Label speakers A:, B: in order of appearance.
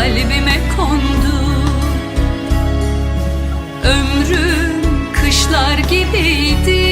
A: kalbime kondu. Ömrüm kışlar gibiydi.